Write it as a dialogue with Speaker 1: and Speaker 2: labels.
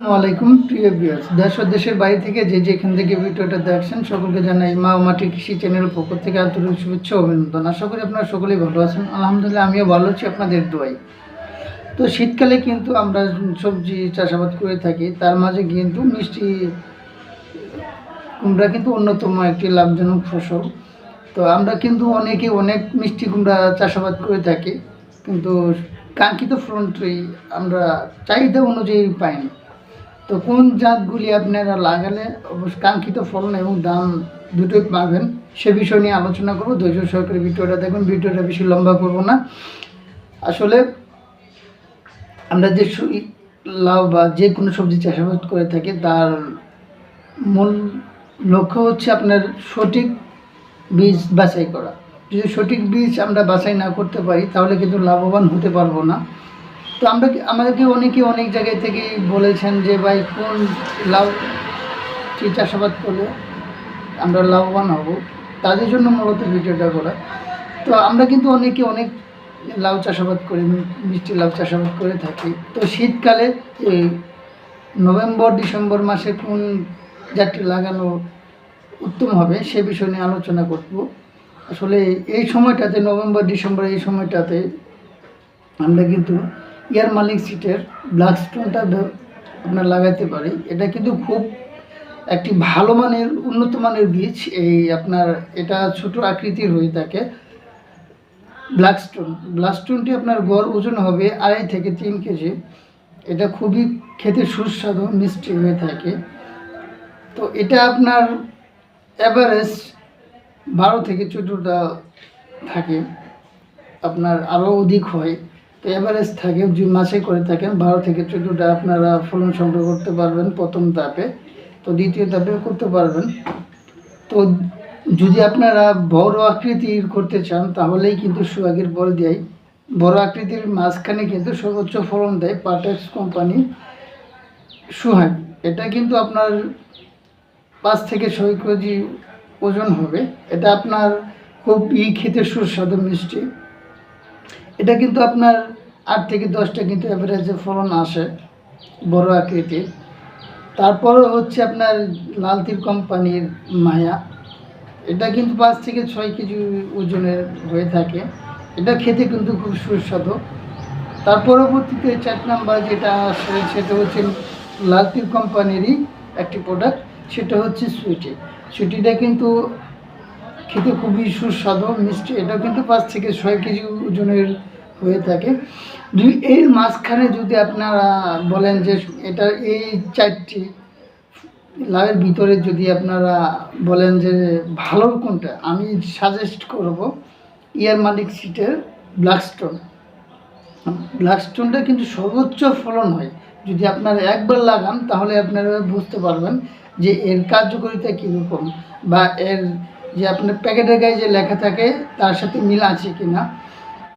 Speaker 1: আলাইকুম প্রিয় ভিউয়ার্স দেশ ও দেশের বাইরে থেকে যে যেখান থেকে ভিডিওটা দেখছেন, সকলকে জানাই মা ও মাটির কৃষি চ্যানেলের পক্ষ থেকে আন্তরিক শুভেচ্ছা অভিনন্দন। আশা করি আপনারা সকলেই ভালো আছেন। আলহামদুলিল্লাহ, আমিও ভালো আছি, আপনাদের দোয়াই তো শীতকালে কিন্তু আমরা সবজি চাষাবাদ করে থাকি। তার মাঝে কিন্তু মিষ্টি, কুমড়া কিন্তু অন্যতম একটি লাভজনক ফসল। তো আমরা কিন্তু অনেকে অনেক মিষ্টি, কুমড়া চাষাবাদ করে থাকি। কিন্তু কাঙ্ক্ষিত ফলনটি আমরা চাহিদা অনুযায়ী পাই না তো কোন জাতগুলি আপনারা লাগালে অবশ্য কাঙ্ক্ষিত ফলন এবং দাম দুটোই পাবেন, সে বিষয় নিয়ে আলোচনা করব। ধৈর্য সহকারে ভিডিওটা দেখুন, ভিডিওটা বেশি লম্বা করব না। আসলে আমরা যে লাউ বা যে কোনো সবজি চাষাবাদ করে থাকি, তার মূল লক্ষ্য হচ্ছে আপনার সঠিক বীজ বাছাই করা। যদি সঠিক বীজ আমরা বাছাই না করতে পারি, তাহলে কিন্তু লাভবান হতে পারব না। তো আমরা আমাদেরকে অনেকে অনেক জায়গায় থেকে বলেছেন যে, ভাই, কোন লাউ কি চাষাবাদ করলে আমরা লাভবান হব? তাদের জন্য মূলত ভিডিওটা করা। তো আমরা কিন্তু অনেকে অনেক লাউ চাষাবাদ করি মিষ্টি লাউ চাষাবাদ করে থাকি। তো শীতকালে নভেম্বর, ডিসেম্বর মাসে কোন জাতটি লাগানো উত্তম হবে সে বিষয় নিয়ে আলোচনা করব। আসলে এই সময়টাতে, নভেম্বর, ডিসেম্বর এই সময়টাতে আমরা কিন্তু ইয়ার মালিক সিটের ব্ল্যাক স্টোনটা আপনার লাগাতে পারি। এটা কিন্তু খুব একটি ভালো মানের, উন্নত মানের বীজ। এই আপনার এটা ছোট আকৃতির হয়ে থাকে। Black stone. ব্ল্যাক স্টোনটি আপনার গড় ওজন হবে আড়াই থেকে তিন কেজি। এটা খুবই খেতে সুস্বাদু, মিষ্টি হয়ে থাকে। তো এটা আপনার অ্যাভারেজ বারো থেকে চোদ্দোটা থাকে। আপনার আরও অধিক হয়। তো থাকে, যে মাসে করে থাকেন, বারো থেকে চোদ্দোটা আপনারা ফলন সংগ্রহ করতে পারবেন প্রথম ধাপে। তো দ্বিতীয় ধাপে করতে পারবেন। তো যদি আপনারা বড় আকৃতির করতে চান, তাহলেই কিন্তু সুয়াগের বল দেয়। বড় আকৃতির মাঝখানে কিন্তু সর্বোচ্চ ফলন দেয় পাটেক্স কোম্পানি সুহাগ। এটা কিন্তু আপনার পাঁচ থেকে ছয় কেজি ওজন হবে। এটা আপনার খুব ই খেতে সুস্বাদু মিষ্টি। এটা কিন্তু আপনার আট থেকে দশটা কিন্তু অ্যাভারেজে ফলন আসে, বড় আকৃতির। তারপরে হচ্ছে আপনার লালতির কোম্পানির মায়া। এটা কিন্তু পাঁচ থেকে ছয় কেজি ওজনের হয়ে থাকে। এটা খেতে কিন্তু খুব সুস্বাদু। তার পরবর্তীতে চার নাম্বার যেটা আসে, সেটা হচ্ছে লালতির কোম্পানিরই একটি প্রোডাক্ট সেটা হচ্ছে সুইটি। সুইটিটা কিন্তু খেতে খুবই সুস্বাদু, মিষ্টি। এটা কিন্তু পাঁচ থেকে ছয় কেজি ওজনের হয়ে থাকে। দুই এর মাঝখানে যদি আপনারা বলেন যে এটা এই চারটি লাউয়ের ভিতরে যদি আপনারা বলেন যে ভালো কোনটা, আমি সাজেস্ট করব ইয়ার মালিক সিটের ব্ল্যাকস্টোন ব্ল্যাকস্টোনটা কিন্তু সর্বোচ্চ ফলন হয়। যদি আপনারা একবার লাগান, তাহলে আপনারা বুঝতে পারবেন যে এর কার্যকারিতা কীরকম বা এর যে আপনার প্যাকেটের গায়ে যে লেখা থাকে তার সাথে মিল আছে কি না